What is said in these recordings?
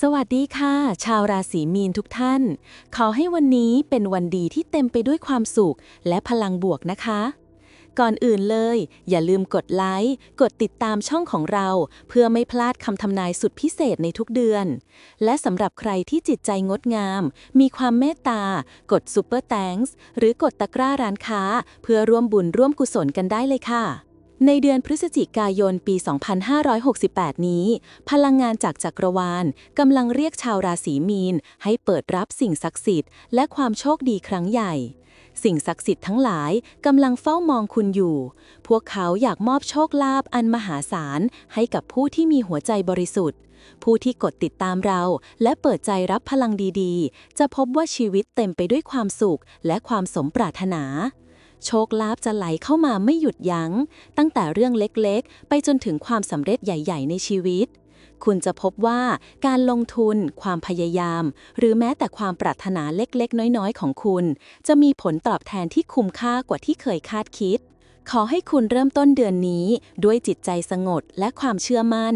สวัสดีค่ะ ชาวราศีมีนทุกท่าน ขอให้วันนี้เป็นวันดีที่เต็มไปด้วยความสุขและพลังบวกนะคะ ก่อนอื่นเลย อย่าลืมกดไลค์กดติดตามช่องของเรา เพื่อไม่พลาดคำทำนายสุดพิเศษในทุกเดือน และสำหรับใครที่จิตใจงดงาม มีความเมตตา กด Super Thanks หรือกดตะกร้าร้านค้า เพื่อร่วมบุญร่วมกุศลกันได้เลยค่ะ ในเดือนพฤศจิกายนปี 2568 นี้ พลังงานจากจักรวาลกำลังเรียกชาวราศีมีน ให้เปิดรับสิ่งศักดิ์สิทธิ์และความโชคดีครั้งใหญ่ สิ่งศักดิ์สิทธิ์ทั้งหลายกำลังเฝ้ามองคุณอยู่ พวกเขาอยากมอบโชคลาภอันมหาศาล ให้กับผู้ที่มีหัวใจบริสุทธิ์ ผู้ที่กดติดตามเราและเปิดใจรับพลังดีๆ จะพบว่าชีวิตเต็มไปด้วยความสุขและความสมปรารถนา โชคลาภจะไหลเข้ามาไม่หยุดยัง้ง ตั้งแต่เรื่องเล็กๆ ไปจนถึงความสำเร็จใหญ่ ๆ ในชีวิต คุณจะพบว่าการลงทุน ความพยายาม หรือแม้แต่ความปรารถนาเล็กๆ น้อยๆ ของคุณ จะมีผลตอบแทนที่คุ้มค่ากว่าที่เคยคาดคิดขอให้คุณเริ่มต้นเดือนนี้ด้วยจิตใจสงบและความเชื่อมั่น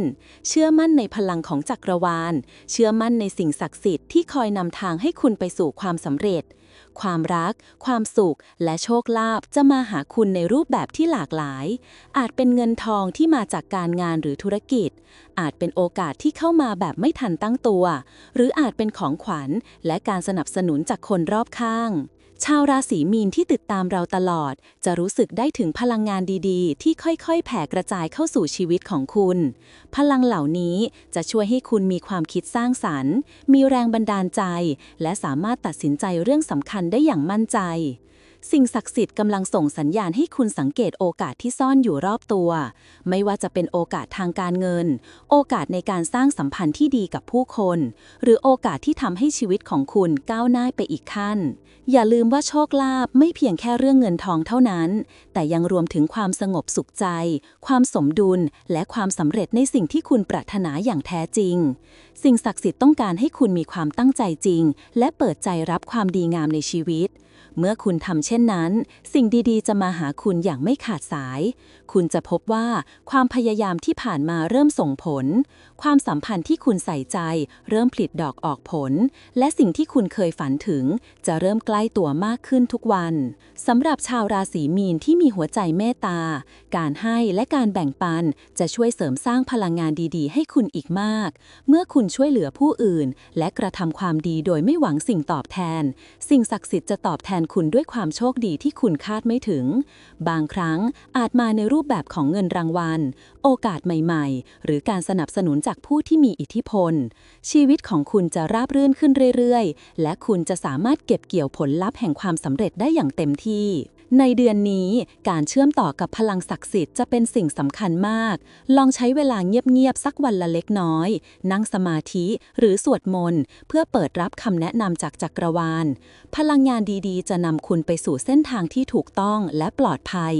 เชื่อมั่นในพลังของจักรวาล เชื่อมั่นในสิ่งศักดิ์สิทธิ์ที่คอยนำทางให้คุณไปสู่ความสำเร็จ ความรัก ความสุข และโชคลาภจะมาหาคุณในรูปแบบที่หลากหลาย อาจเป็นเงินทองที่มาจากการงานหรือธุรกิจ อาจเป็นโอกาสที่เข้ามาแบบไม่ทันตั้งตัว หรืออาจเป็นของขวัญ และการสนับสนุนจากคนรอบข้าง ชาวราศีมีนที่ติดตามเราตลอด จะรู้สึกได้ถึงพลังงานดีๆ ที่ค่อยๆ แผ่กระจายเข้าสู่ชีวิตของคุณ พลังเหล่านี้จะช่วยให้คุณมีความคิดสร้างสรรค์ มีแรงบันดาลใจ และสามารถตัดสินใจเรื่องสำคัญได้อย่างมั่นใจ สิ่งศักดิ์สิทธิ์กำลังส่งสัญญาณให้คุณสังเกตโอกาสที่ซ่อนอยู่รอบตัว ไม่ว่าจะเป็นโอกาสทางการเงิน โอกาสในการสร้างสัมพันธ์ที่ดีกับผู้คน หรือโอกาสที่ทำให้ชีวิตของคุณก้าวหน้าไปอีกขั้น อย่าลืมว่าโชคลาภไม่เพียงแค่เรื่องเงินทองเท่านั้น แต่ยังรวมถึงความสงบสุขใจ ความสมดุล และความสำเร็จในสิ่งที่คุณปรารถนาอย่างแท้จริง สิ่งศักดิ์สิทธิ์ต้องการให้คุณมีความตั้งใจจริง และเปิดใจรับความดีงามในชีวิต เมื่อคุณทำเช่นนั้น สิ่งดีๆ จะมาหาคุณอย่างไม่ขาดสาย คุณจะพบว่าความพยายามที่ผ่านมาเริ่มส่งผล ความสัมพันธ์ที่คุณใส่ใจ เริ่มผลิดดอกออกผล และสิ่งที่คุณเคยฝันถึง จะเริ่มใกล้ตัวมากขึ้นทุกวันสำหรับชาวราศีมีนที่มีหัวใจเมตตา การให้และการแบ่งปันจะช่วยเสริมสร้างพลังงานดีๆ ให้คุณอีกมาก เมื่อคุณช่วยเหลือผู้อื่น และกระทำความดีโดยไม่หวังสิ่งตอบแทน สิ่งศักดิ์สิทธิ์จะตอบแทนคุณด้วยความโชคดีที่คุณคาดไม่ถึง บางครั้งอาจมาในรูปแบบของเงินรางวัล โอกาสใหม่ๆ หรือการสนับสนุนจากผู้ที่มีอิทธิพล ชีวิตของคุณจะราบรื่นขึ้นเรื่อยๆ และคุณจะสามารถเก็บเกี่ยวผลลัพธ์แห่งความสำเร็จได้อย่างเต็มที่ในเดือนนี้การเชื่อมต่อกับพลังศักดิ์สิทธิ์จะเป็นสิ่งสำคัญมาก ลองใช้เวลาเงียบๆสักวันละเล็กน้อย นั่งสมาธิหรือสวดมนต์ เพื่อเปิดรับคำแนะนำจากจักรวาล พลังงานดีๆ จะะนำคุณไปสู่เส้นทางที่ถูกต้องและปลอดภัย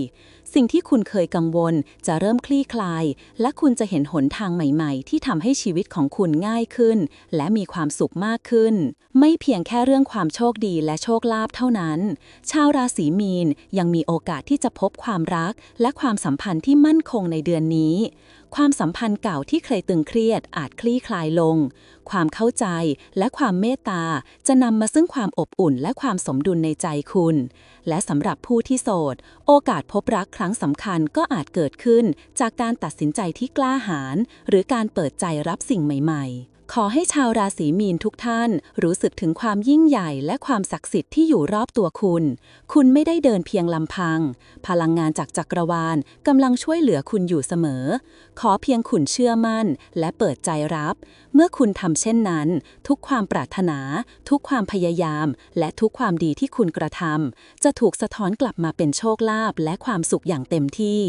สิ่งที่คุณเคยกังวลจะเริ่มคลี่คลาย และคุณจะเห็นหนทางใหม่ๆ ที่ทำให้ชีวิตของคุณง่ายขึ้น และมีความสุขมากขึ้น ไม่เพียงแค่เรื่องความโชคดีและโชคลาภเท่านั้น ชาวราศีมีนยังมีโอกาสที่จะพบความรัก และความสัมพันธ์ที่มั่นคงในเดือนนี้ ความสัมพันธ์เก่าที่เคยตึงเครียดอาจคลี่คลายลง ความเข้าใจและความเมตตาจะนำมาซึ่งความอบอุ่นและความสมดุลในใจคุณและสำหรับผู้ที่โสด โอกาสพบรักครั้งสำคัญก็อาจเกิดขึ้น จากการตัดสินใจที่กล้าหาญหรือการเปิดใจรับสิ่งใหม่ ๆ ขอให้ชาวราศีมีนทุกท่าน รู้สึกถึงความยิ่งใหญ่และความศักดิ์สิทธิ์ที่อยู่รอบตัวคุณ คุณไม่ได้เดินเพียงลำพัง พลังงานจากจักรวาลกำลังช่วยเหลือคุณอยู่เสมอ ขอเพียงคุณเชื่อมั่น และเปิดใจรับ เมื่อคุณทำเช่นนั้น ทุกความปรารถนา ทุกความพยายาม และทุกความดีที่คุณกระทำจะถูกสะท้อนกลับมาเป็นโชคลาภและความสุขอย่างเต็มที่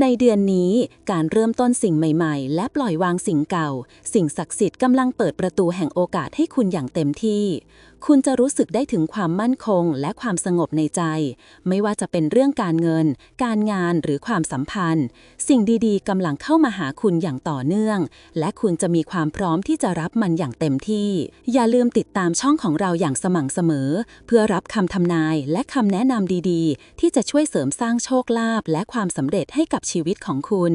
ในเดือนนี้การเริ่มต้นสิ่งใหม่ๆ และปล่อยวางสิ่งเก่า สิ่งศักดิ์สิทธิ์กำลังเปิดประตูแห่งโอกาสให้คุณอย่างเต็มที่คุณจะรู้สึกได้ถึงความมั่นคงและความสงบในใจ ไม่ว่าจะเป็นเรื่องการเงิน การงานหรือความสัมพันธ์ สิ่งดีๆกำลังเข้ามาหาคุณอย่างต่อเนื่อง และคุณจะมีความพร้อมที่จะรับมันอย่างเต็มที่ อย่าลืมติดตามช่องของเราอย่างสม่ำเสมอ เพื่อรับคำทำนายและคำแนะนำดีๆ ที่จะช่วยเสริมสร้างโชคลาภและความสำเร็จให้กับชีวิตของคุณ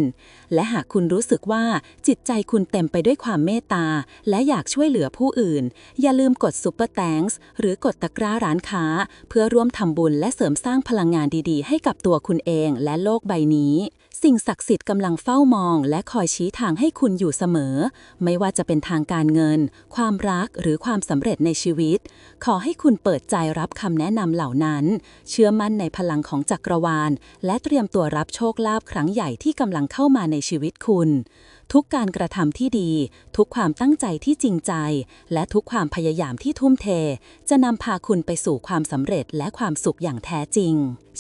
และหากคุณรู้สึกว่าจิตใจคุณเต็มไปด้วยความเมตตาและอยากช่วยเหลือผู้อื่น อย่าลืมกด Super Thanks หรือกดตะกร้าร้านค้า เพื่อร่วมทำบุญและเสริมสร้างพลังงานดีๆ ให้กับตัวคุณเองและโลกใบนี้ สิ่งศักดิ์สิทธิ์กำลังเฝ้ามอง และคอยชี้ทางให้คุณอยู่เสมอ ไม่ว่าจะเป็นทางการเงิน ความรักหรือความสำเร็จในชีวิต ขอให้คุณเปิดใจรับคำแนะนำเหล่านั้น เชื่อมั่นในพลังของจักรวาล และเตรียมตัวรับโชคลาภครั้งใหญ่ที่กำลังเข้ามาในชีวิตคุณ ทุกการกระทำที่ดี ทุกความตั้งใจที่จริงใจ และทุกความพยายามที่ทุ่มเท จะนำพาคุณไปสู่ความสำเร็จและความสุขอย่างแท้จริง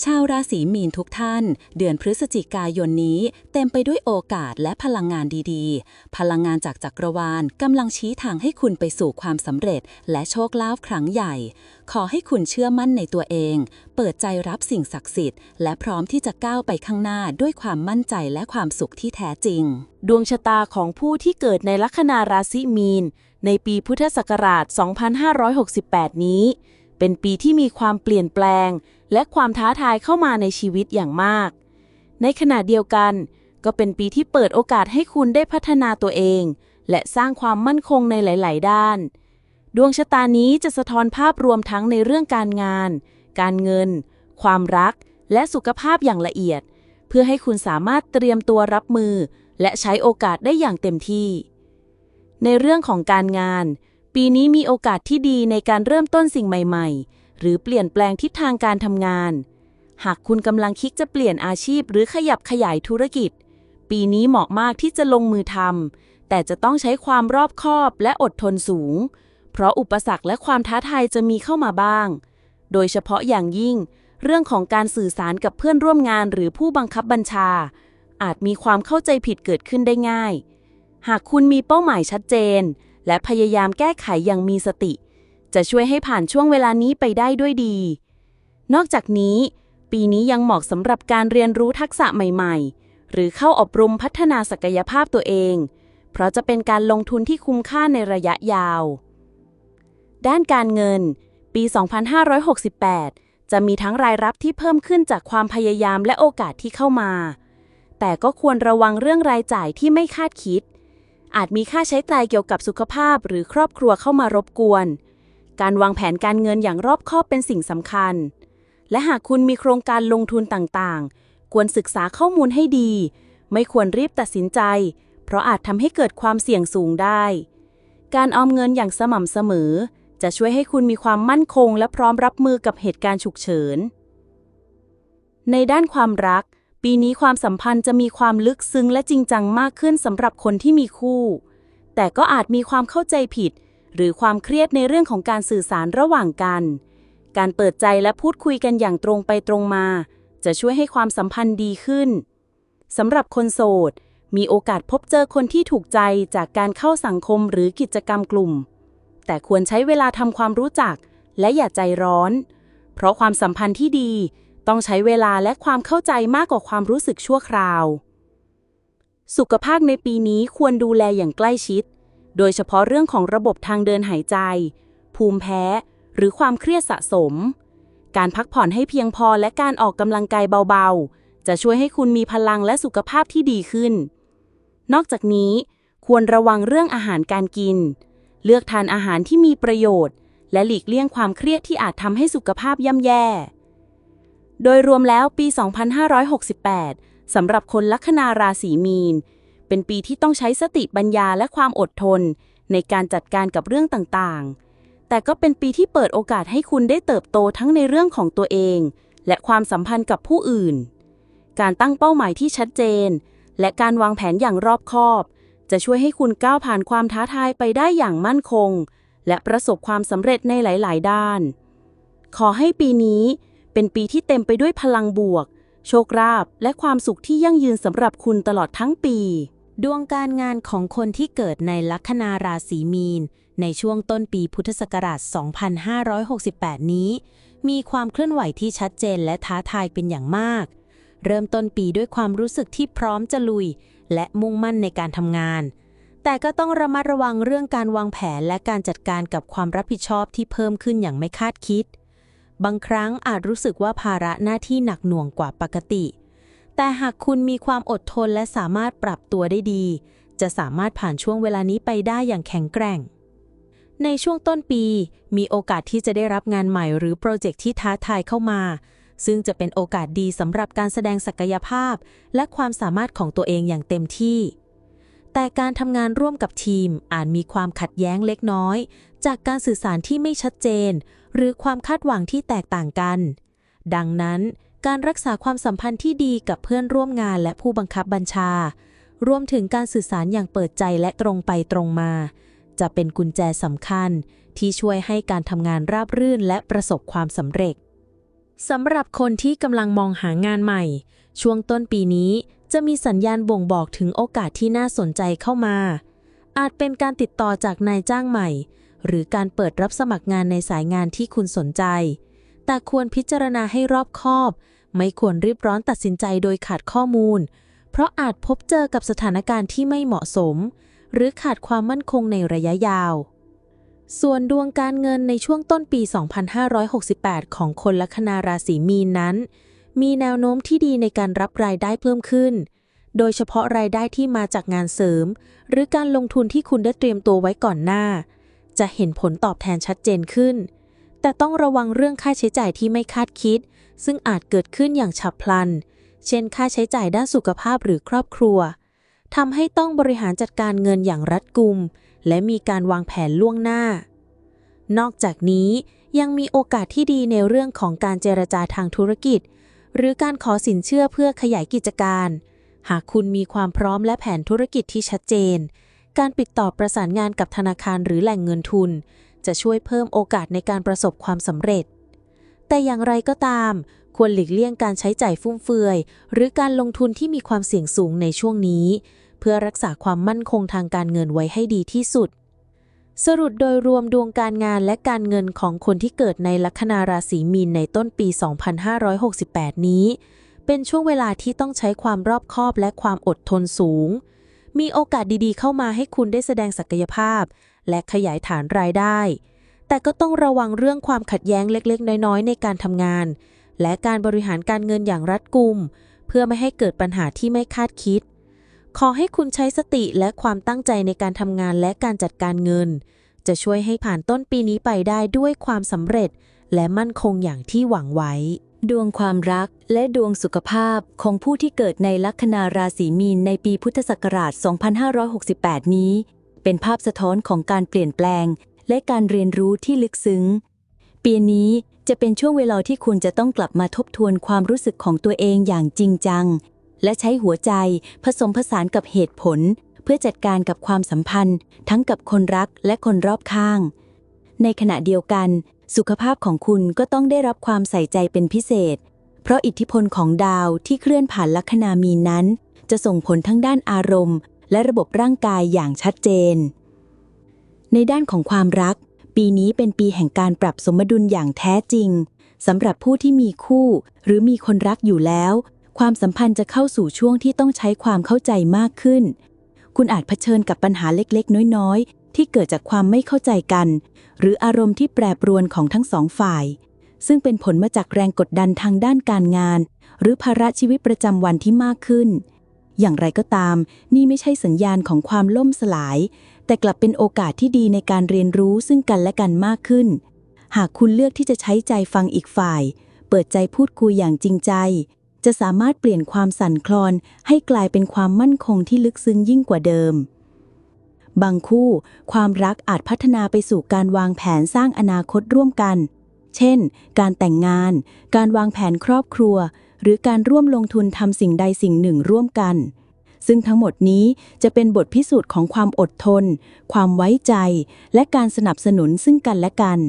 ชาวราศีมีนทุกท่าน เดือนพฤศจิกายนนี้ เต็มไปด้วยโอกาสและพลังงานดีๆ พลังงานจากจักรวาลกำลังชี้ทางให้คุณไปสู่ความสำเร็จ และโชคลาภครั้งใหญ่ ขอให้คุณเชื่อมั่นในตัวเอง เปิดใจรับสิ่งศักดิ์สิทธิ์และพร้อมที่จะก้าวไปข้างหน้าด้วยความมั่นใจและความสุขที่แท้จริง ดวงชะตาของผู้ที่เกิดในลัคนาราศีมีน ในปีพุทธศักราช 2568 นี้ เป็นปีที่มีความเปลี่ยนแปลง และความท้าทายเข้ามาในชีวิตอย่างมาก ในขณะเดียวกัน ก็เป็นปีที่เปิดโอกาสให้คุณได้พัฒนาตัวเอง และสร้างความมั่นคงในหลาย ๆ ด้าน ดวงชะตานี้จะสะท้อนภาพรวมทั้งในเรื่องการงาน การเงิน ความรัก และสุขภาพอย่างละเอียด เพื่อให้คุณสามารถเตรียมตัวรับมือ และใช้โอกาสได้อย่างเต็มที่ ในเรื่องของการงาน ปีนี้มีโอกาสที่ดีในการเริ่มต้นสิ่งใหม่ ๆ หรือเปลี่ยนแปลงทิศทางการทำงาน หากคุณกำลังคิดจะเปลี่ยนอาชีพหรือขยับขยายธุรกิจ ปีนี้เหมาะมากที่จะลงมือทำแต่จะต้องใช้ความรอบคอบและอดทนสูง เพราะอุปสรรคและความท้าทายจะมีเข้ามาบ้าง โดยเฉพาะอย่างยิ่ง เรื่องของการสื่อสารกับเพื่อนร่วมงานหรือผู้บังคับบัญชา อาจมีความเข้าใจผิดเกิดขึ้นได้ง่าย หากคุณมีเป้าหมายชัดเจน และพยายามแก้ไขอย่างมีสติ จะช่วยให้ผ่านช่วงเวลานี้ไปได้ด้วยดี นอกจากนี้ ปีนี้ยังเหมาะสำหรับการเรียนรู้ทักษะใหม่ๆ หรือเข้าอบรมพัฒนาศักยภาพตัวเอง เพราะจะเป็นการลงทุนที่คุ้มค่าในระยะยาว ด้านการเงิน ปี 2568จะมีทั้งรายรับที่เพิ่มขึ้นจากความพยายามและโอกาสที่เข้ามา แต่ก็ควรระวังเรื่องรายจ่ายที่ไม่คาดคิด อาจมีค่าใช้จ่ายเกี่ยวกับสุขภาพหรือครอบครัวเข้ามารบกวน การวางแผนการเงินอย่างรอบคอบเป็นสิ่งสำคัญ และหากคุณมีโครงการลงทุนต่างๆ ควรศึกษาข้อมูลให้ดี ไม่ควรรีบตัดสินใจ เพราะอาจทำให้เกิดความเสี่ยงสูงได้ การออมเงินอย่างสม่ำเสมอ จะช่วยให้คุณมีความมั่นคง และพร้อมรับมือกับเหตุการณ์ฉุกเฉิน ในด้านความรัก ปีนี้ความสัมพันธ์จะมีความลึกซึ้งและจริงจังมากขึ้นสำหรับคนที่มีคู่ แต่ก็อาจมีความเข้าใจผิด หรือความเครียดในเรื่องของการสื่อสารระหว่างกัน การเปิดใจและพูดคุยกันอย่างตรงไปตรงมา จะช่วยให้ความสัมพันธ์ดีขึ้นสำหรับคนโสด มีโอกาสพบเจอคนที่ถูกใจจากการเข้าสังคมหรือกิจกรรมกลุ่ม แต่ควรใช้เวลาทำความรู้จักและอย่าใจร้อน เพราะความสัมพันธ์ที่ดี ต้องใช้เวลาและความเข้าใจมากกว่าความรู้สึกชั่วคราว สุขภาพในปีนี้ควรดูแลอย่างใกล้ชิด โดยเฉพาะเรื่องของระบบทางเดินหายใจ ภูมิแพ้ หรือความเครียดสะสม การพักผ่อนให้เพียงพอและการออกกำลังกายเบาๆ จะช่วยให้คุณมีพลังและสุขภาพที่ดีขึ้น นอกจากนี้ ควรระวังเรื่องอาหารการกิน เลือกทานอาหารที่มีประโยชน์ และหลีกเลี่ยงความเครียดที่อาจทำให้สุขภาพย่ำแย่ โดยรวมแล้วปี 2568 สำหรับคนลัคนาราศีมีน เป็นปีที่ต้องใช้สติปัญญาและความอดทน ในการจัดการกับเรื่องต่างๆ แต่ก็เป็นปีที่เปิดโอกาสให้คุณได้เติบโตทั้งในเรื่องของตัวเอง และความสัมพันธ์กับผู้อื่น การตั้งเป้าหมายที่ชัดเจน และการวางแผนอย่างรอบคอบ จะช่วยให้คุณก้าวผ่านความท้าทายไปได้อย่างมั่นคง และประสบความสำเร็จในหลาย ๆ ด้าน ขอให้ปีนี้ เป็นปีที่เต็มไปด้วยพลังบวก โชคลาภและความสุขที่ยั่งยืนสำหรับคุณตลอดทั้งปี ดวงการงานของคนที่เกิดในลัคนาราศีมีน ในช่วงต้นปีพุทธศักราช 2568 นี้ มีความเคลื่อนไหวที่ชัดเจนและท้าทายเป็นอย่างมาก เริ่มต้นปีด้วยความรู้สึกที่พร้อมจะลุย และมุ่งมั่นในการทำงาน แต่ก็ต้องระมัดระวังเรื่องการวางแผนและการจัดการกับความรับผิดชอบที่เพิ่มขึ้นอย่างไม่คาดคิด บางครั้งอาจรู้สึกว่าภาระหน้าที่หนักหน่วงกว่าปกติ แต่หากคุณมีความอดทนและสามารถปรับตัวได้ดี จะสามารถผ่านช่วงเวลานี้ไปได้อย่างแข็งแกร่ง ในช่วงต้นปี มีโอกาสที่จะได้รับงานใหม่หรือโปรเจกต์ที่ท้าทายเข้ามา ซึ่งจะเป็นโอกาสดีสำหรับการแสดงศักยภาพ และความสามารถของตัวเองอย่างเต็มที่แต่การทำงานร่วมกับทีมอาจมีความขัดแย้งเล็กน้อย จากการสื่อสารที่ไม่ชัดเจน หรือความคาดหวังที่แตกต่างกัน ดังนั้นการรักษาความสัมพันธ์ที่ดีกับเพื่อนร่วมงานและผู้บังคับบัญชา รวมถึงการสื่อสารอย่างเปิดใจและตรงไปตรงมา จะเป็นกุญแจสำคัญ ที่ช่วยให้การทำงานราบรื่นและประสบความสำเร็จสำหรับคนที่กำลังมองหางานใหม่ ช่วงต้นปีนี้จะมีสัญญาณบ่งบอกถึงโอกาสที่น่าสนใจเข้ามา อาจเป็นการติดต่อจากนายจ้างใหม่ หรือการเปิดรับสมัครงานในสายงานที่คุณสนใจ แต่ควรพิจารณาให้รอบคอบ ไม่ควรรีบร้อนตัดสินใจโดยขาดข้อมูล เพราะอาจพบเจอกับสถานการณ์ที่ไม่เหมาะสม หรือขาดความมั่นคงในระยะยาว ส่วนดวงการเงินในช่วงต้นปี 2568 ของคนลัคนาราศีมีนนั้น มีแนวโน้มที่ดีในการรับรายได้เพิ่มขึ้นโดยเฉพาะรายได้ที่มาจากงานเสริม หรือการลงทุนที่คุณได้เตรียมตัวไว้ก่อนหน้า จะเห็นผลตอบแทนชัดเจนขึ้น แต่ต้องระวังเรื่องค่าใช้จ่ายที่ไม่คาดคิด ซึ่งอาจเกิดขึ้นอย่างฉับพลัน เช่น ค่าใช้จ่ายด้านสุขภาพหรือครอบครัวทำให้ต้องบริหารจัดการเงินอย่างรัดกุม และมีการวางแผนล่วงหน้า นอกจากนี้ยังมีโอกาสที่ดีในเรื่องของการเจรจาทางธุรกิจ หรือการขอสินเชื่อเพื่อขยายกิจการ หากคุณมีความพร้อมและแผนธุรกิจที่ชัดเจน การติดต่อประสานงานกับธนาคารหรือแหล่งเงินทุน จะช่วยเพิ่มโอกาสในการประสบความสำเร็จ แต่อย่างไรก็ตาม ควรหลีกเลี่ยงการใช้จ่ายฟุ่มเฟือย หรือการลงทุนที่มีความเสี่ยงสูงในช่วงนี้ เพื่อรักษาความมั่นคงทางการเงินไว้ให้ดีที่สุด สรุปโดยรวมดวงการงานและการเงินของคนที่เกิดในลัคนาราศีมีนในต้นปี 2568 นี้ เป็นช่วงเวลาที่ต้องใช้ความรอบคอบและความอดทนสูง มีโอกาสดีๆ เข้ามาให้คุณได้แสดงศักยภาพ และขยายฐานรายได้ แต่ก็ต้องระวังเรื่องความขัดแย้งเล็กๆ น้อยๆ ในการทำงาน และการบริหารการเงินอย่างรัดกุม เพื่อไม่ให้เกิดปัญหาที่ไม่คาดคิด ขอให้คุณใช้สติและความตั้งใจในการทำงานและการจัดการเงิน จะช่วยให้ผ่านต้นปีนี้ไปได้ด้วยความสำเร็จ และมั่นคงอย่างที่หวังไว้ ดวงความรักและดวงสุขภาพของผู้ที่เกิดในลัคนาราศีมีนในปีพุทธศักราช 2568 นี้ เป็นภาพสะท้อนของการเปลี่ยนแปลง และการเรียนรู้ที่ลึกซึ้ง ปีนี้จะเป็นช่วงเวลาที่คุณจะต้องกลับมาทบทวนความรู้สึกของตัวเองอย่างจริงจัง และใช้หัวใจผสมผสานกับเหตุผล เพื่อจัดการกับความสัมพันธ์ ทั้งกับคนรักและคนรอบข้าง ในขณะเดียวกัน สุขภาพของคุณก็ต้องได้รับความใส่ใจเป็นพิเศษ เพราะอิทธิพลของดาวที่เคลื่อนผ่านลัคนามีนนั้น จะส่งผลทั้งด้านอารมณ์ และระบบร่างกายอย่างชัดเจน ในด้านของความรัก ปีนี้เป็นปีแห่งการปรับสมดุลอย่างแท้จริงสำหรับผู้ที่มีคู่ หรือมีคนรักอยู่แล้ว ความสัมพันธ์จะเข้าสู่ช่วงที่ต้องใช้ความเข้าใจมากขึ้น คุณอาจเผชิญกับปัญหาเล็กๆ น้อยๆ ที่เกิดจากความไม่เข้าใจกัน หรืออารมณ์ที่แปรปรวนของทั้งสองฝ่าย ซึ่งเป็นผลมาจากแรงกดดันทางด้านการงาน หรือภาระชีวิตประจำวันที่มากขึ้น อย่างไรก็ตาม นี่ไม่ใช่สัญญาณของความล่มสลาย แต่กลับเป็นโอกาสที่ดีในการเรียนรู้ซึ่งกันและกันมากขึ้น หากคุณเลือกที่จะใช้ใจฟังอีกฝ่าย เปิดใจพูดคุยอย่างจริงใจ จะสามารถเปลี่ยนความสั่นคลอนให้กลายเป็นความมั่นคงที่ลึกซึ้งยิ่งกว่าเดิม บางคู่ ความรักอาจพัฒนาไปสู่การวางแผนสร้างอนาคตร่วมกัน เช่น การแต่งงาน การวางแผนครอบครัว หรือการร่วมลงทุนทำสิ่งใดสิ่งหนึ่งร่วมกัน ซึ่งทั้งหมดนี้จะเป็นบทพิสูจน์ของความอดทน ความไว้ใจ และการสนับสนุนซึ่งกันและกัน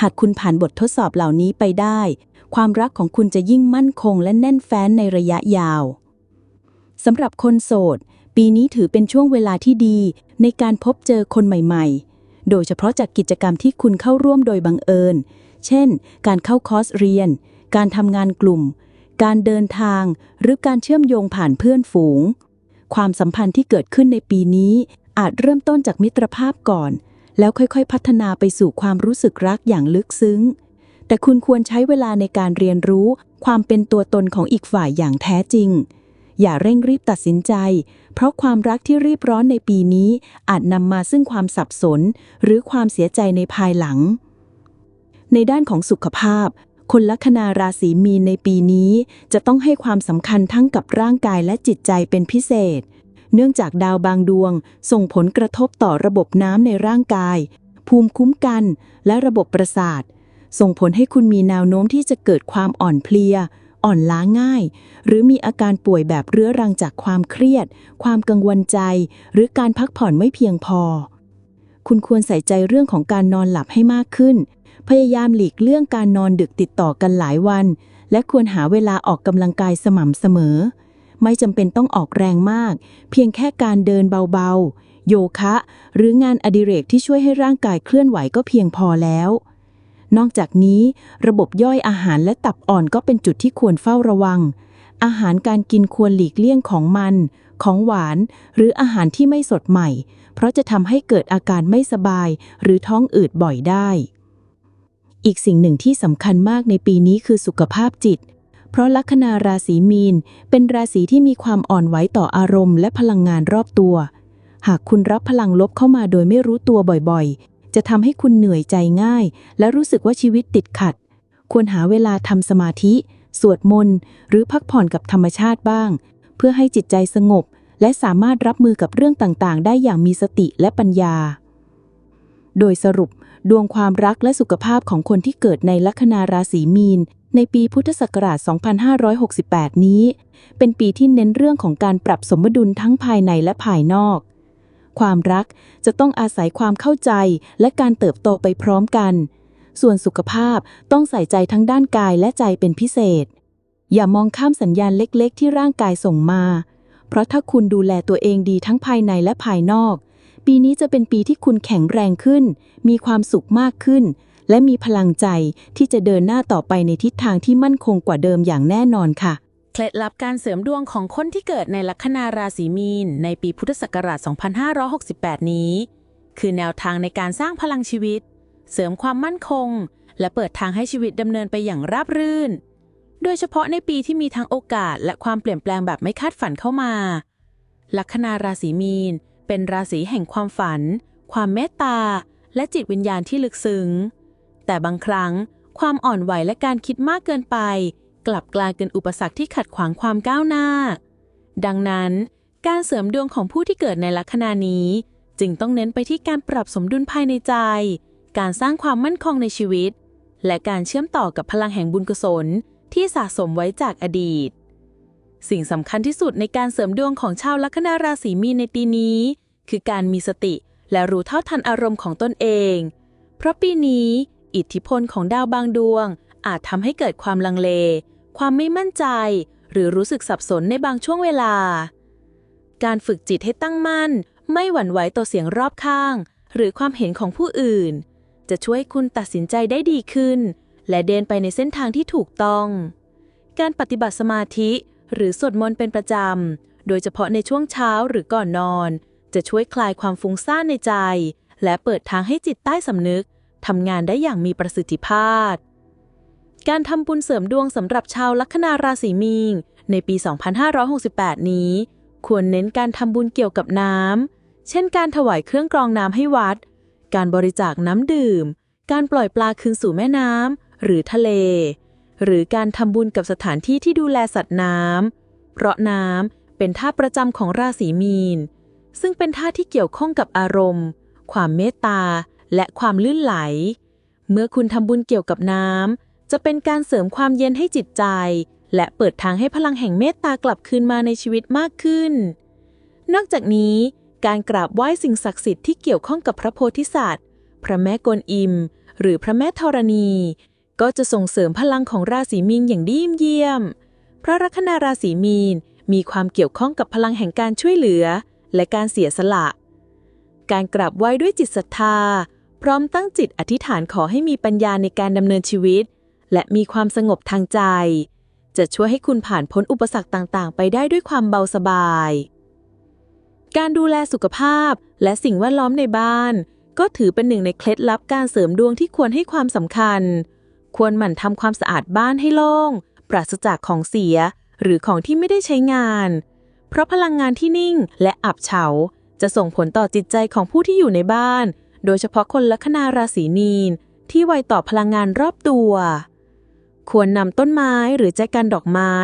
หากคุณผ่านบททดสอบเหล่านี้ไปได้ ความรักของคุณจะยิ่งมั่นคงและแน่นแฟ้นในระยะยาวสำหรับคนโสด ปีนี้ถือเป็นช่วงเวลาที่ดีในการพบเจอคนใหม่ๆ โดยเฉพาะจากกิจกรรมที่คุณเข้าร่วมโดยบังเอิญ เช่น การเข้าคอร์สเรียน การทำงานกลุ่ม การเดินทาง หรือการเชื่อมโยงผ่านเพื่อนฝูง ความสัมพันธ์ที่เกิดขึ้นในปีนี้ อาจเริ่มต้นจากมิตรภาพก่อน แล้วค่อยๆ พัฒนาไปสู่ความรู้สึกรักอย่างลึกซึ้ง แต่คุณควรใช้เวลาในการเรียนรู้ ความเป็นตัวตนของอีกฝ่ายอย่างแท้จริง อย่าเร่งรีบตัดสินใจ เพราะความรักที่รีบร้อนในปีนี้ อาจนำมาซึ่งความสับสน หรือความเสียใจในภายหลัง ในด้านของสุขภาพ คนลัคนาราศีมีนในปีนี้ จะต้องให้ความสำคัญทั้งกับร่างกายและจิตใจเป็นพิเศษ เนื่องจากดาวบางดวง ส่งผลกระทบต่อระบบน้ำในร่างกาย ภูมิคุ้มกัน และระบบประสาท ส่งผลให้คุณมีแนวโน้มที่จะเกิดความอ่อนเพลีย อ่อนล้าง่าย หรือมีอาการป่วยแบบเรื้อรังจากความเครียด ความกังวลใจ หรือการพักผ่อนไม่เพียงพอ คุณควรใส่ใจเรื่องของการนอนหลับให้มากขึ้น พยายามหลีกเลี่ยงการนอนดึกติดต่อกันหลายวัน และควรหาเวลาออกกำลังกายสม่ำเสมอ ไม่จำเป็นต้องออกแรงมาก เพียงแค่การเดินเบาๆ โยคะ หรืองานอดิเรกที่ช่วยให้ร่างกายเคลื่อนไหวก็เพียงพอแล้ว นอกจากนี้ ระบบย่อยอาหารและตับอ่อนก็เป็นจุดที่ควรเฝ้าระวัง อาหารการกินควรหลีกเลี่ยงของมัน ของหวาน หรืออาหารที่ไม่สดใหม่ เพราะจะทำให้เกิดอาการไม่สบาย หรือท้องอืดบ่อยได้ อีกสิ่งหนึ่งที่สำคัญมากในปีนี้คือสุขภาพจิต เพราะลัคนาราศีมีน เป็นราศีที่มีความอ่อนไหวต่ออารมณ์และพลังงานรอบตัว หากคุณรับพลังลบเข้ามาโดยไม่รู้ตัวบ่อยๆ จะทำให้คุณเหนื่อยใจง่าย และรู้สึกว่าชีวิตติดขัด ควรหาเวลาทำสมาธิ สวดมนต์ หรือพักผ่อนกับธรรมชาติบ้าง เพื่อให้จิตใจสงบ และสามารถรับมือกับเรื่องต่างๆ ได้อย่างมีสติและปัญญา โดยสรุป ดวงความรักและสุขภาพของคนที่เกิดในลัคนาราศีมีน ในปีพุทธศักราช 2568 นี้ เป็นปีที่เน้นเรื่องของการปรับสมดุลทั้งภายในและภายนอก ความรัก จะต้องอาศัยความเข้าใจและการเติบโตไปพร้อมกัน ส่วนสุขภาพต้องใส่ใจทั้งด้านกายและใจเป็นพิเศษ อย่ามองข้ามสัญญาณเล็กๆ ที่ร่างกายส่งมา เพราะถ้าคุณดูแลตัวเองดีทั้งภายในและภายนอก ปีนี้จะเป็นปีที่คุณแข็งแรงขึ้น มีความสุขมากขึ้น และมีพลังใจที่จะเดินหน้าต่อไปในทิศทางที่มั่นคงกว่าเดิมอย่างแน่นอนค่ะ ล็ดลับการเสริมดวงของคนที่เกิดในลัคนาราศีมีน ในปีพุทธศักราช 2568 นี้ คือแนวทางในการสร้างพลังชีวิต เสริมความมั่นคง และเปิดทางให้ชีวิตดำเนินไปอย่างราบรื่น โดยเฉพาะในปีที่มีทั้งโอกาส และความเปลี่ยนแปลงแบบไม่คาดฝันเข้ามา ลัคนาราศีมีน เป็นราศีแห่งความฝัน ความเมตตา และจิตวิญญาณที่ลึกซึ้ง แต่บางครั้ง ความอ่อนไหวและการคิดมากเกินไป กลับกลายเป็นอุปสรรคที่ขัดขวางความก้าวหน้า ดังนั้น การเสริมดวงของผู้ที่เกิดในลัคนานี้ จึงต้องเน้นไปที่การปรับสมดุลภายในใจ การสร้างความมั่นคงในชีวิต และการเชื่อมต่อกับพลังแห่งบุญกุศลที่สะสมไว้จากอดีต สิ่งสำคัญที่สุดในการเสริมดวงของชาวลัคนาราศีมีนในปีนี้ คือการมีสติและรู้เท่าทันอารมณ์ของตนเอง เพราะปีนี้ อิทธิพลของดาวบางดวงอาจทำให้เกิดความลังเล ความไม่มั่นใจ หรือรู้สึกสับสนในบางช่วงเวลา การฝึกจิตให้ตั้งมั่น ไม่หวั่นไหวต่อเสียงรอบข้าง หรือความเห็นของผู้อื่น จะช่วยคุณตัดสินใจได้ดีขึ้น และเดินไปในเส้นทางที่ถูกต้อง การปฏิบัติสมาธิ หรือสวดมนต์เป็นประจำ โดยเฉพาะในช่วงเช้าหรือก่อนนอน จะช่วยคลายความฟุ้งซ่านในใจ และเปิดทางให้จิตใต้สำนึกทำงานได้อย่างมีประสิทธิภาพ การทำบุญเสริมดวงสำหรับชาวลัคนาราศีมีนในปี 2568 นี้ ควรเน้นการทำบุญเกี่ยวกับน้ำ เช่นการถวายเครื่องกรองน้ำให้วัด การบริจาคน้ำดื่ม การปล่อยปลาคืนสู่แม่น้ำหรือทะเล หรือการทำบุญกับสถานที่ที่ดูแลสัตว์น้ำ เพราะน้ำเป็นท่าประจำของราศีมีน ซึ่งเป็นท่าที่เกี่ยวข้องกับอารมณ์ ความเมตตา และความลื่นไหล เมื่อคุณทำบุญเกี่ยวกับน้ำ จะเป็นการเสริมความเย็นให้จิตใจ และเปิดทางให้พลังแห่งเมตตากลับคืนมาในชีวิตมากขึ้น นอกจากนี้ การกราบไหว้สิ่งศักดิ์สิทธิ์ที่เกี่ยวข้องกับพระโพธิสัตว์ พระแม่กวนอิม หรือพระแม่ธรณี ก็จะส่งเสริมพลังของราศีมีนอย่างดีเยี่ยม พระลัคนาราศีมีนมีความเกี่ยวข้องกับพลังแห่งการช่วยเหลือ และการเสียสละ การกราบไหว้ด้วยจิตศรัทธา พร้อมตั้งจิตอธิษฐานขอให้มีปัญญาในการดำเนินชีวิต และมีความสงบทางใจ จะช่วยให้คุณผ่านพ้นอุปสรรคต่างๆ ไปได้ด้วยความเบาสบาย การดูแลสุขภาพและสิ่งแวดล้อมในบ้าน ก็ถือเป็นหนึ่งในเคล็ดลับการเสริมดวงที่ควรให้ความสำคัญ ควรหมั่นทำความสะอาดบ้านให้โล่ง ปราศจากของเสีย หรือของที่ไม่ได้ใช้งาน เพราะพลังงานที่นิ่งและอับเฉา จะส่งผลต่อจิตใจของผู้ที่อยู่ในบ้าน โดยเฉพาะคนลัคนาราศีมีนที่ไวต่อพลังงานรอบตัว ควรนำต้นไม้หรือแจกันดอกไม้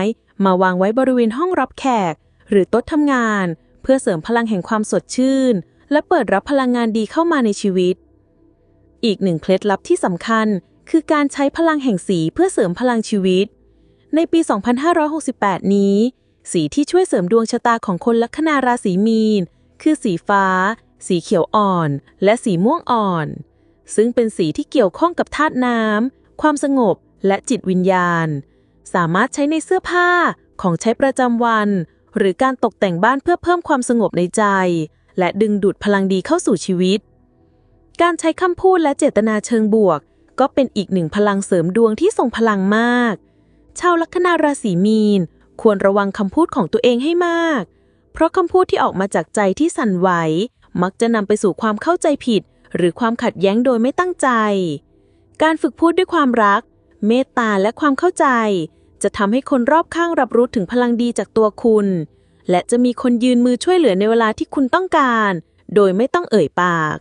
มาวางไว้บริเวณห้องรับแขก หรือโต๊ะทำงาน เพื่อเสริมพลังแห่งความสดชื่น และเปิดรับพลังงานดีเข้ามาในชีวิต อีกหนึ่งเคล็ดลับที่สำคัญ คือการใช้พลังแห่งสีเพื่อเสริมพลังชีวิต ในปี 2568 นี้ สีที่ช่วยเสริมดวงชะตาของคนลัคนาราศีมีน คือสีฟ้า สีเขียวอ่อน และสีม่วงอ่อน ซึ่งเป็นสีที่เกี่ยวข้องกับธาตุน้ำความสงบ และจิตวิญญาณ สามารถใช้ในเสื้อผ้าของใช้ประจำวัน หรือการตกแต่งบ้านเพื่อเพิ่มความสงบในใจ และดึงดูดพลังดีเข้าสู่ชีวิต การใช้คำพูดและเจตนาเชิงบวก ก็เป็นอีกหนึ่งพลังเสริมดวงที่ทรงพลังมาก ชาวลัคนาราศีมีน ควรระวังคำพูดของตัวเองให้มาก เพราะคำพูดที่ออกมาจากใจที่สั่นไหวมักจะนำไปสู่ความเข้าใจผิด หรือความขัดแย้งโดยไม่ตั้งใจ การฝึกพูดด้วยความรัก เมตตาและความเข้าใจ จะทำให้คนรอบข้างรับรู้ถึงพลังดีจากตัวคุณ และจะมีคนยืนมือช่วยเหลือในเวลาที่คุณต้องการ โดยไม่ต้องเอ่ยปาก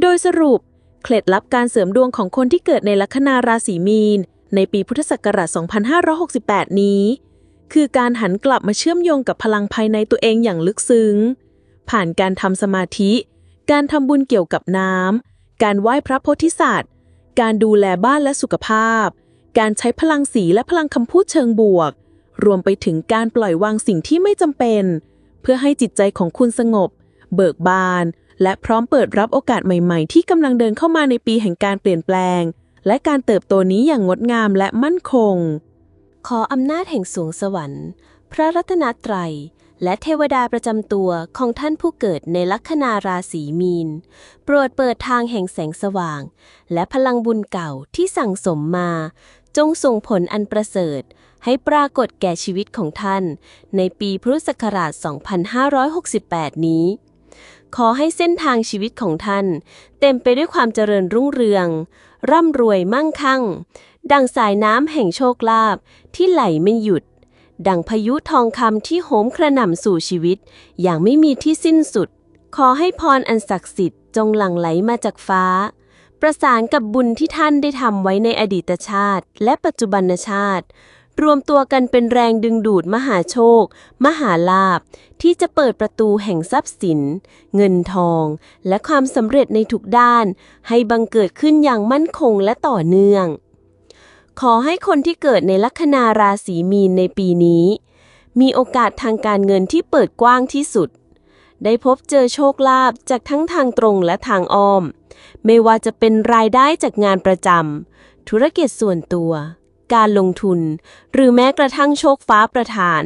โดยสรุป เคล็ดลับการเสริมดวงของคนที่เกิดในลัคนาราศีมีน ในปีพุทธศักราช 2568 นี้ คือการหันกลับมาเชื่อมโยงกับพลังภายในตัวเองอย่างลึกซึ้ง ผ่านการทำสมาธิ การทำบุญเกี่ยวกับน้ำการไหว้พระโพธิสัตว์ การดูแลบ้านและสุขภาพ การใช้พลังสีและพลังคำพูดเชิงบวก รวมไปถึงการปล่อยวางสิ่งที่ไม่จำเป็น เพื่อให้จิตใจของคุณสงบ เบิกบาน และพร้อมเปิดรับโอกาสใหม่ ๆ ที่กำลังเดินเข้ามาในปีแห่งการเปลี่ยนแปลง และการเติบโตนี้อย่างงดงามและมั่นคง ขออำนาจแห่งสวงสวรรค์ พระรัตนตรัย และเทวดาประจำตัวของท่านผู้เกิดในลัคนาราศีมีน โปรดเปิดทางแห่งแสงสว่าง และพลังบุญเก่าที่สั่งสมมา จงส่งผลอันประเสริฐ ให้ปรากฏแก่ชีวิตของท่าน ในปีพุทธศักราช 2568 นี้ ขอให้เส้นทางชีวิตของท่าน เต็มไปด้วยความเจริญรุ่งเรือง ร่ำรวยมั่งคั่ง ดังสายน้ำแห่งโชคลาภที่ไหลไม่หยุด ดังพายุทองคำที่โหมกระหน่ำสู่ชีวิต อย่างไม่มีที่สิ้นสุด ขอให้พรอันศักดิ์สิทธิ์จงหลั่งไหลมาจากฟ้า ประสานกับบุญที่ท่านได้ทำไว้ในอดีตชาติ และปัจจุบันชาติ รวมตัวกันเป็นแรงดึงดูดมหาโชค มหาลาภที่จะเปิดประตูแห่งทรัพย์สิน เงินทอง และความสำเร็จในทุกด้าน ให้บังเกิดขึ้นอย่างมั่นคงและต่อเนื่อง ขอให้คนที่เกิดในลัคนาราศีมีนในปีนี้ มีโอกาสทางการเงินที่เปิดกว้างที่สุด ได้พบเจอโชคลาภจากทั้งทางตรงและทางอ้อม ไม่ว่าจะเป็นรายได้จากงานประจำธุรกิจส่วนตัว การลงทุน หรือแม้กระทั่งโชคฟ้าประทาน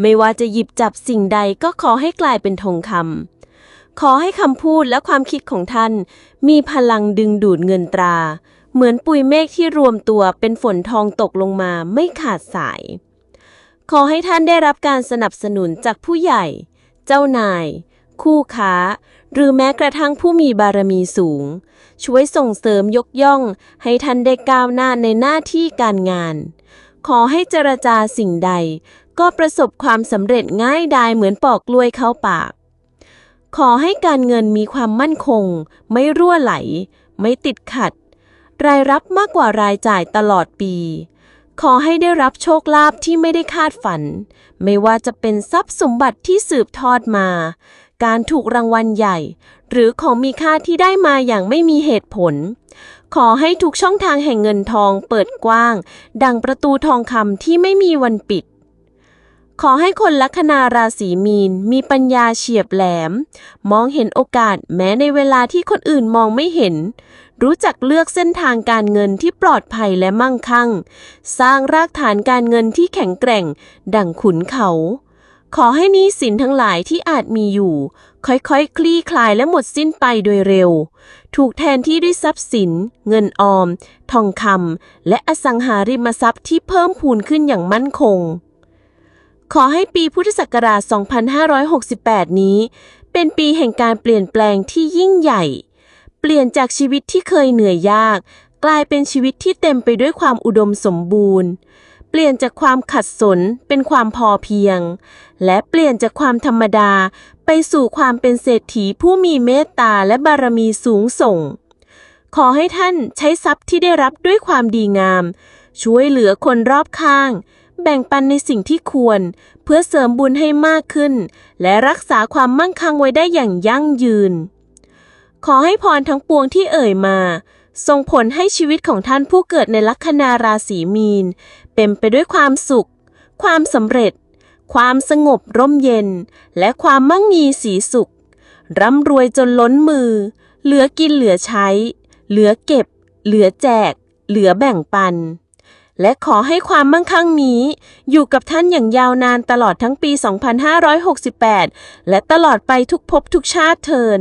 ไม่ว่าจะหยิบจับสิ่งใดก็ขอให้กลายเป็นทองคำขอให้คำพูดและความคิดของท่าน มีพลังดึงดูดเงินตรา เหมือนปุยเมฆที่รวมตัวเป็นฝนทองตกลงมาไม่ขาดสาย ขอให้ท่านได้รับการสนับสนุนจากผู้ใหญ่ เจ้านาย คู่ค้า หรือแม้กระทั่งผู้มีบารมีสูง ช่วยส่งเสริมยกย่อง ให้ท่านได้ก้าวหน้าในหน้าที่การงาน ขอให้เจรจาสิ่งใด ก็ประสบความสำเร็จง่ายดายเหมือนปอกกล้วยเข้าปาก ขอให้การเงินมีความมั่นคง ไม่รั่วไหล ไม่ติดขัด รายรับมากกว่ารายจ่ายตลอดปี ขอให้ได้รับโชคลาภที่ไม่ได้คาดฝัน ไม่ว่าจะเป็นทรัพย์สมบัติที่สืบทอดมา การถูกรางวัลใหญ่ หรือของมีค่าที่ได้มาอย่างไม่มีเหตุผล ขอให้ทุกช่องทางแห่งเงินทองเปิดกว้าง ดังประตูทองคำที่ไม่มีวันปิดขอให้คนลัคนาราศีมีนมีปัญญาเฉียบแหลม มองเห็นโอกาสแม้ในเวลาที่คนอื่นมองไม่เห็น รู้จักเลือกเส้นทางการเงินที่ปลอดภัยและมั่งคั่ง สร้างรากฐานการเงินที่แข็งแกร่ง ดั่งขุนเขา ขอให้นี้สินทั้งหลายที่อาจมีอยู่ ค่อยๆคคลี่คลายและหมดสิ้นไปโดยเร็ว ถูกแทนที่ด้วยทรัพย์สิน เงินออม ทองคำและอสังหาริมทรัพย์ที่เพิ่มพูนขึ้นอย่างมั่นคง ขอให้ปีพุทธศักราช 2568 นี้ เป็นปีแห่งการเปลี่ยนแปลงที่ยิ่งใหญ่ เปลี่ยนจากชีวิตที่เคยเหนื่อยยาก กลายเป็นชีวิตที่เต็มไปด้วยความอุดมสมบูรณ์ เปลี่ยนจากความขัดสนเป็นความพอเพียง และเปลี่ยนจากความธรรมดาไปสู่ความเป็นเศรษฐีผู้มีเมตตาและบารมีสูงส่ง ขอให้ท่านใช้ทรัพย์ที่ได้รับด้วยความดีงาม ช่วยเหลือคนรอบข้าง แบ่งปันในสิ่งที่ควร เพื่อเสริมบุญให้มากขึ้น และรักษาความมั่งคั่งไว้ได้อย่างยั่งยืน ขอให้พรทั้งปวงที่เอ่ยมาส่งผลให้ชีวิตของท่านผู้เกิดในลัคนาราศีมีน เป็นไปด้วยความสุข ความสำเร็จ ความสงบร่มเย็น และความมั่งมีสีสุข ร่ำรวยจนล้นมือ เหลือกินเหลือใช้ เหลือเก็บ เหลือแจก เหลือแบ่งปัน และขอให้ความมั่งคั่งนี้ อยู่กับท่านอย่างยาวนานตลอดทั้งปี 2568 และตลอดไปทุกภพทุกชาติเทิน